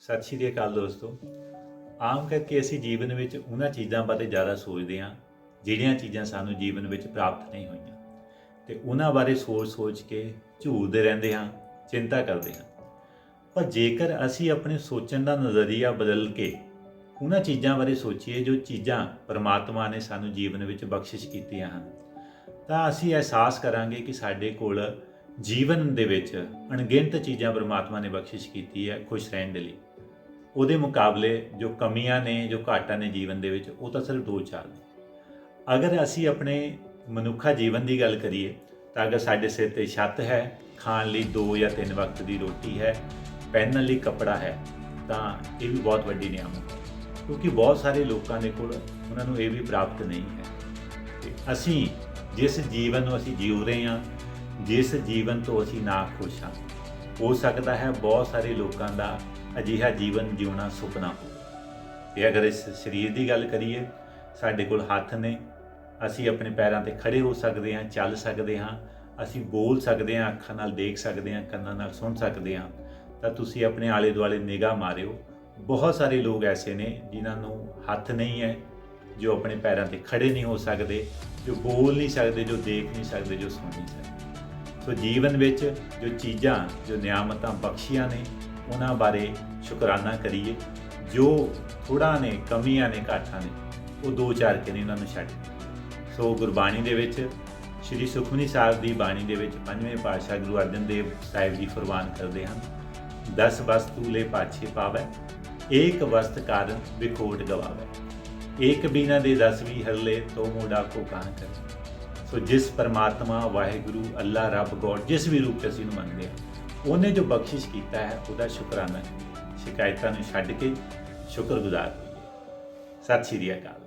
ਸਤਿ ਸ਼੍ਰੀ ਅਕਾਲ ਦੋਸਤੋ। ਆਮ ਕਰਕੇ ਅਸੀਂ ਜੀਵਨ ਵਿੱਚ ਉਹਨਾਂ ਚੀਜ਼ਾਂ ਬਾਰੇ ਜ਼ਿਆਦਾ ਸੋਚਦੇ ਹਾਂ, ਜਿਹੜੀਆਂ ਚੀਜ਼ਾਂ ਸਾਨੂੰ ਜੀਵਨ ਵਿੱਚ ਪ੍ਰਾਪਤ ਨਹੀਂ ਹੋਈਆਂ। ਤੇ ਉਹਨਾਂ ਬਾਰੇ ਸੋਚ-ਸੋਚ ਕੇ ਝੂਲਦੇ ਰਹਿੰਦੇ ਹਾਂ, ਚਿੰਤਾ ਕਰਦੇ ਹਾਂ। ਪਰ ਜੇਕਰ ਅਸੀਂ ਆਪਣੇ ਸੋਚਣ ਦਾ ਨਜ਼ਰੀਆ ਬਦਲ ਕੇ ਉਹਨਾਂ ਚੀਜ਼ਾਂ ਬਾਰੇ ਸੋਚੀਏ, ਜੋ ਚੀਜ਼ਾਂ ਪਰਮਾਤਮਾ ਨੇ ਸਾਨੂੰ ਜੀਵਨ ਵਿੱਚ ਬਖਸ਼ਿਸ਼ ਕੀਤੀਆਂ ਹਨ, ਤਾਂ ਅਸੀਂ ਅਹਿਸਾਸ ਕਰਾਂਗੇ ਕਿ ਸਾਡੇ ਕੋਲ ਜੀਵਨ ਦੇ ਵਿੱਚ ਅਣਗਿਣਤ ਚੀਜ਼ਾਂ ਪਰਮਾਤਮਾ ਨੇ ਬਖਸ਼ਿਸ਼ ਕੀਤੀ ਹੈ ਖੁਸ਼ ਰਹਿਣ ਦੇ ਲਈ। ਉਹਦੇ ਮੁਕਾਬਲੇ ਜੋ ਕਮੀਆਂ ਨੇ, ਜੋ ਘਾਟਾਂ ਨੇ ਜੀਵਨ ਦੇ ਵਿੱਚ, ਉਹ ਤਾਂ ਸਿਰਫ ਦੋ ਚਾਰ ਨੇ। ਅਗਰ ਅਸੀਂ ਆਪਣੇ ਮਨੁੱਖਾ ਜੀਵਨ ਦੀ ਗੱਲ ਕਰੀਏ, ਤਾਂ ਅਗਰ ਸਾਡੇ ਸਿਰ ਤੇ ਛੱਤ ਹੈ, ਖਾਣ ਲਈ ਦੋ ਜਾਂ ਤਿੰਨ ਵਕਤ ਦੀ ਰੋਟੀ ਹੈ, ਪਹਿਨਣ ਲਈ ਕੱਪੜਾ ਹੈ, ਤਾਂ ਇਹ ਵੀ ਬਹੁਤ ਵੱਡੀ ਨਿਆਮਤ ਹੈ। ਕਿਉਂਕਿ ਬਹੁਤ ਸਾਰੇ ਲੋਕਾਂ ਦੇ ਕੋਲ ਉਹਨਾਂ ਨੂੰ ਇਹ ਵੀ ਪ੍ਰਾਪਤ ਨਹੀਂ ਹੈ। ਤੇ ਅਸੀਂ ਜਿਸ ਜੀਵਨ ਨੂੰ ਅਸੀਂ ਜੀਉ ਰਹੇ ਹਾਂ, ਜਿਸ ਜੀਵਨ ਤੋਂ ਅਸੀਂ ਨਾ ਖੁਸ਼ ਹਾਂ ਹੋ ਸਕਦਾ ਹੈ ਬਹੁਤ ਸਾਰੇ ਲੋਕਾਂ ਦਾ ਅਜਿਹਾ ਜੀਵਨ ਜਿਉਣਾ ਸੁਪਨਾ ਹੋ ਤੇ ਅਗਰ ਇਸ ਸਰੀਰ ਦੀ ਗੱਲ ਕਰੀਏ, ਸਾਡੇ ਕੋਲ ਹੱਥ ਨੇ, ਅਸੀਂ ਆਪਣੇ ਪੈਰਾਂ ਤੇ ਖੜੇ ਹੋ ਸਕਦੇ ਹਾਂ, ਚੱਲ ਸਕਦੇ ਹਾਂ, ਅਸੀਂ ਬੋਲ ਸਕਦੇ ਹਾਂ, ਅੱਖਾਂ ਨਾਲ ਦੇਖ ਸਕਦੇ ਹਾਂ, ਕੰਨਾਂ ਨਾਲ ਸੁਣ ਸਕਦੇ ਹਾਂ, ਤਾਂ ਤੁਸੀਂ ਆਪਣੇ ਆਲੇ ਦੁਆਲੇ ਨਿਗਾਹ ਮਾਰਿਓ। ਬਹੁਤ ਸਾਰੇ ਲੋਕ ਐਸੇ ਨੇ ਜਿਨ੍ਹਾਂ ਨੂੰ ਹੱਥ ਨਹੀਂ ਹੈ, ਜੋ ਆਪਣੇ ਪੈਰਾਂ ਤੇ ਖੜੇ ਨਹੀਂ ਹੋ ਸਕਦੇ, ਜੋ ਬੋਲ ਨਹੀਂ ਸਕਦੇ, ਜੋ ਦੇਖ ਨਹੀਂ ਸਕਦੇ, ਜੋ ਸੁਣ ਨਹੀਂ ਸਕਦੇ। ਸੋ ਜੀਵਨ ਵਿੱਚ ਜੋ ਚੀਜ਼ਾਂ, ਜੋ ਨਿਆਮਤਾਂ, ਬਖਸ਼ੀਆਂ ਨੇ, ਉਹਨਾਂ ਬਾਰੇ ਸ਼ੁਕਰਾਨਾ ਕਰੀਏ। ਜੋ ਥੋੜਾ ਨੇ, ਕਮੀਆਂ ਨੇ ਘਾਟਾਂ ਨੇ, ਉਹ ਦੋ ਚਾਰ ਕੇ ਨੇ ਉਹਨਾਂ ਨੂੰ ਛੱਡ ਸੋ ਗੁਰਬਾਣੀ ਦੇ ਵਿੱਚ, ਸ਼੍ਰੀ ਸੁਖਮਨੀ ਸਾਹਿਬ ਦੀ ਬਾਣੀ ਦੇ ਵਿੱਚ ਪੰਜਵੇਂ ਪਾਤਸ਼ਾਹ ਗੁਰੂ ਅਰਜਨ ਦੇਵ ਸਾਹਿਬ ਜੀ ਫਰਮਾਨ ਕਰਦੇ ਹਨ 10 ਵਸਤੂ ਲੈ ਪਾਛੇ ਪਾਵੈ, ਏਕ ਵਸਤ ਕਾਰਨ ਵਿਖੋਟ ਗਵਾਵੈ। ਏਕ ਬਿਨਾ ਦੇ 10 ਵੀ ਹਰਲੇ, ਤੋ ਮੋੜਾ ਕੋ ਕਹਾਂ ਕਰੇ। ਸੋ ਜਿਸ ਪਰਮਾਤਮਾ, ਵਾਹਿਗੁਰੂ, ਅੱਲਾ, ਰੱਬ, ਗੋਡ, ਜਿਸ ਵੀ ਰੂਪ 'ਚ ਅਸੀਂ ਨੂੰ ਮੰਨਦੇ ਹਾਂ, ਉਹਨੇ ਜੋ ਬਖਸ਼ਿਸ਼ ਕੀਤਾ ਹੈ, ਉਹਦਾ ਸ਼ੁਕਰਾਨਾ ਸ਼ਿਕਾਇਤਾਂ ਨੂੰ ਛੱਡ ਕੇ ਸ਼ੁਕਰਗੁਜ਼ਾਰ ਹੋਈਏ ਸਤਿ ਸ਼੍ਰੀ ਅਕਾਲ।